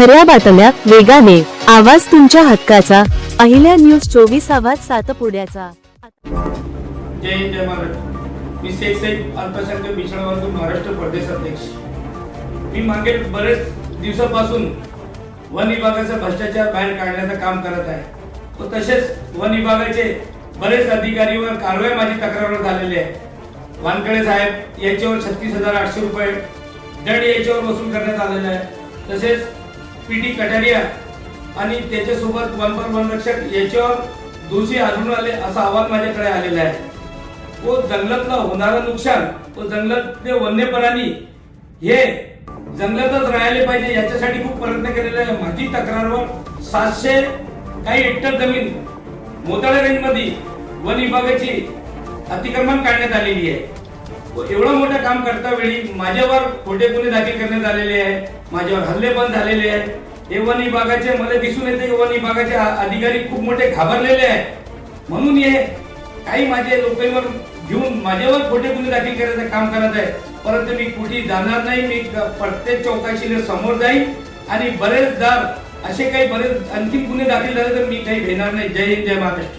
खऱ्या बातम्या वेगाने. आवाज तुमच्या हक्काचा. पहिल्या न्यूज चोवीस आवाज सातपुड्याचा जय हिंद जय महाराष्ट्र मी शेख साहेब वर्ग महाराष्ट्र प्रदेश अध्यक्ष. मी मागे बरेच दिवसापासून वन विभागाचा भ्रष्टाचार बाहेर काढण्याचं काम करत आहे. व तसेच वन विभागाचे बरेच अधिकारीवर कारवाई माझी तक्रारवर झालेली आहे. वानकडे साहेब याच्यावर छत्तीस हजार आठशे रुपये दंड याच्यावर वसूल करण्यात आलेला आहे. तसेच पी टी कटारिया आणि त्याच्यासोबत वन पर वन रक्षक याच्यावर दोषी आढळून आले असा अहवाल माझ्याकडे आलेला आहे. व जंगलातलं होणारं नुकसान व जंगलातले वन्य प्राणी हे जंगलातच राहिले पाहिजे याच्यासाठी खूप प्रयत्न केलेला आहे. माझी तक्रारवर सातशे काही हेक्टर जमीन मोताळा रेंजमध्ये वन विभागाची अतिक्रमण काढण्यात आलेली आहे. एवढं मोठं काम करता वेळी माझ्यावर खोटे गुन्हे दाखल करण्यात आलेले आहे माझ्यावर हल्ले पण झालेले आहे हे वन विभागाचे मला दिसून येते की वन विभागाचे अधिकारी खूप मोठे घाबरलेले आहेत. म्हणून हे काही माझे लोकांवर घेऊन माझ्यावर खोटे गुन्हे दाखल करायचं काम करत आहे परंतु मी कुठे जाणार नाही मी प्रत्येक चौकशीला समोर जाईल आणि बरेचदा असे काही बरेच आणखी गुन्हे दाखल झाले तर मी काही घेणार नाही. जय हिंद जय महाराष्ट्र.